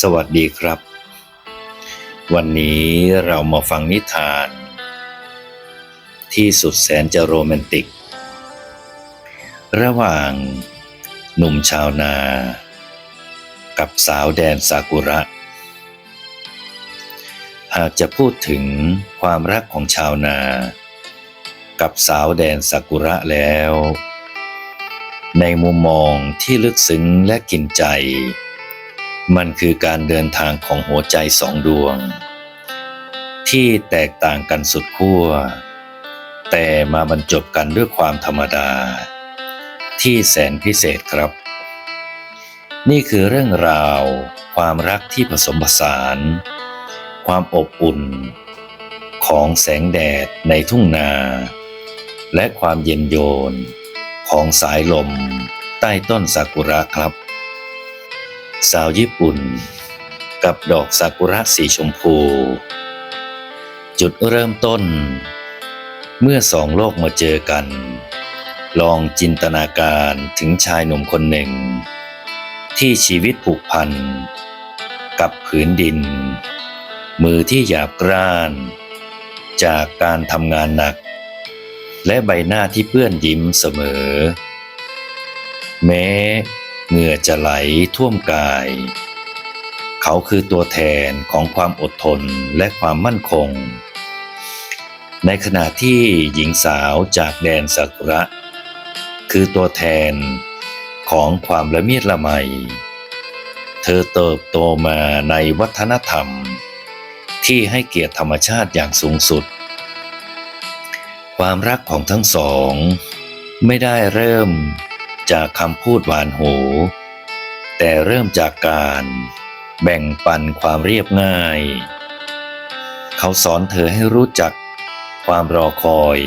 สวัสดีครับ วันนี้เรามาฟังนิทาน ที่สุดแสนจะโรแมนติก ระหว่างหนุ่มชาวนา กับสาวแดนซากุระ หากจะพูดถึงความรักของชาวนา กับสาวแดนซากุระแล้ว ในมุมมองที่ลึกซึ้งและกินใจ มันคือการเดินทางของหัวใจสองดวง ที่แตกต่างกันสุดขั้ว แต่มาบรรจบกันด้วยความธรรมดา ที่แสนพิเศษครับ นี่คือเรื่องราว ความรักที่ผสมผสาน ความอบอุ่น ของแสงแดดในทุ่งนา และความเย็นโยน ของสายลมใต้ต้นซากุระครับ สาวญี่ปุ่น กับดอกซากุระสีชมพู จุดเริ่มต้น เมื่อสองโลกมาเจอกัน ลองจินตนาการถึงชายหนุ่มคนหนึ่ง ที่ชีวิตผูกพัน กับผืนดิน มือที่หยาบกร้าน จากการทำงานหนัก และใบหน้าที่เปื้อนยิ้มเสมอ แม้ เหงื่อจะไหลท่วมกาย เขาคือตัวแทนของความอดทนและความมั่นคง ในขณะที่หญิงสาวจากแดนสักระ คือตัวแทนของความละเมียดละไม เธอเติบโตมาในวัฒนธรรม ที่ให้เกียรติธรรมชาติอย่างสูงสุด ความรักของทั้งสอง ไม่ได้เริ่ม จากคำพูดหวานโห แต่เริ่มจากการแบ่งปันความเรียบง่าย เขาสอนเธอให้รู้จักความรอคอย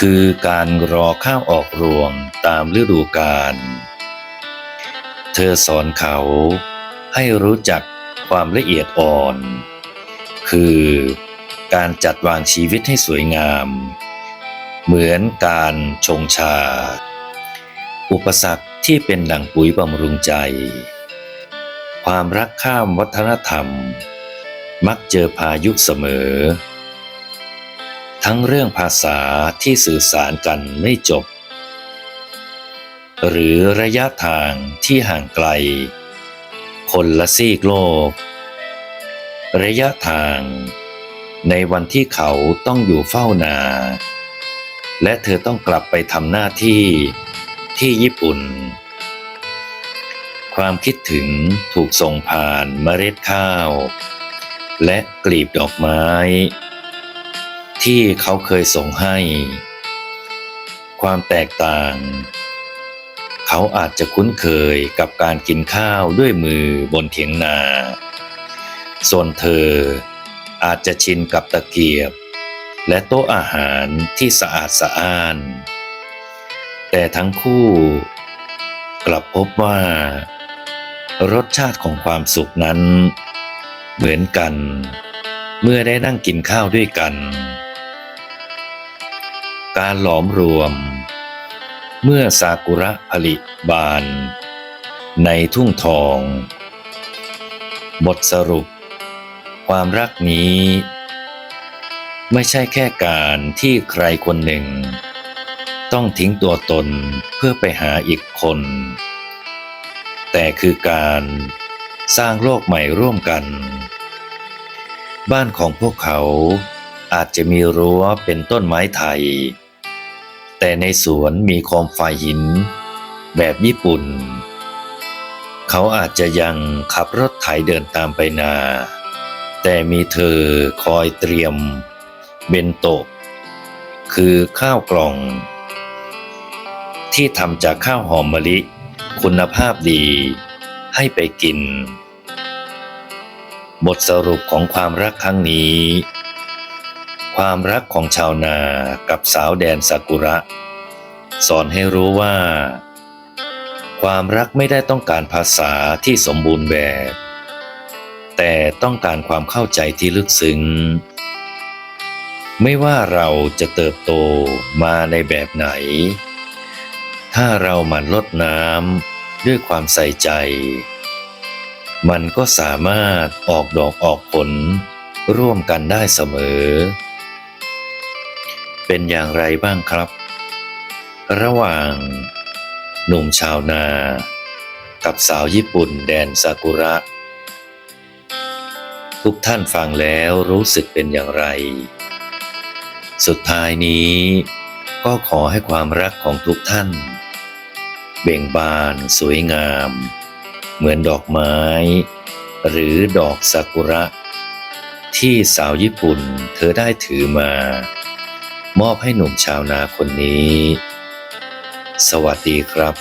คือการรอข้าวออกรวงตามฤดูกาล เธอสอนเขาให้รู้จักความละเอียดอ่อน คือการจัดวางชีวิตให้สวยงาม เหมือนการชงชา อุปสรรคที่เป็นหลังปุ๋ยบำรุงใจ ความรักข้ามวัฒนธรรม มักเจอพายุเสมอ ทั้งเรื่องภาษาที่สื่อสารกันไม่จบ หรือระยะทางที่ห่างไกล คนละซีกโลก ระยะทางในวันที่เขาต้องอยู่เฝ้านา และเธอต้องกลับไปทำหน้าที่ที่ญี่ปุ่น ความคิดถึงถูกส่งผ่านเมล็ดข้าว และกลีบดอกไม้ ที่เขาเคยส่งให้ ความแตกต่าง เขาอาจจะคุ้นเคยกับการกินข้าวด้วยมือบนเถียงนา ส่วนเธออาจจะชินกับตะเกียบ และโต๊ะอาหารที่สะอาดสะอ้าน แต่ทั้งคู่กลับพบว่า รสชาติของความสุขนั้น เหมือนกัน เมื่อได้นั่งกินข้าวด้วยกัน การหลอมรวม เมื่อซากุระผลิบาน ในทุ่งทอง บทสรุป ความรักนี้ ไม่ใช่แค่การที่ใครคนหนึ่ง ต้องทิ้งตัวตนเพื่อไปหาอีกคน แต่คือการสร้างโลกใหม่ร่วมกัน บ้านของพวกเขาอาจจะมีรั้วเป็นต้นไม้ไทย แต่ในสวนมีโคมไฟหิน แบบญี่ปุ่น เขาอาจจะยังขับรถไถเดินตามไปนา แต่มีเธอคอยเตรียม เบนโตะคือข้าวกล่อง ที่ทำจากข้าวหอมมะลิ คุณภาพดี ให้ไปกิน บทสรุปของความรักครั้งนี้ ความรักของชาวนากับสาวแดนซากุระ สอนให้รู้ว่า ความรักไม่ได้ต้องการภาษาที่สมบูรณ์แบบ แต่ต้องการความเข้าใจที่ลึกซึ้ง ไม่ว่าเราจะเติบโตมาในแบบไหน ถ้าเราหมั่นลดน้ำด้วยความใส่ใจ มันก็สามารถออกดอกออกผลร่วมกันได้เสมอ เป็นอย่างไรบ้างครับ ระหว่าง หนุ่มชาวนา กับสาวญี่ปุ่นแดนซากุระ ทุกท่านฟังแล้วรู้สึกเป็นอย่างไร สุดท้ายนี้ ก็ขอให้ความรักของทุกท่าน เบ่งบานสวยงาม เหมือนดอกไม้ หรือดอกซากุระ ที่สาวญี่ปุ่นเธอได้ถือมา มอบให้หนุ่มชาวนาคนนี้ สวัสดีครับ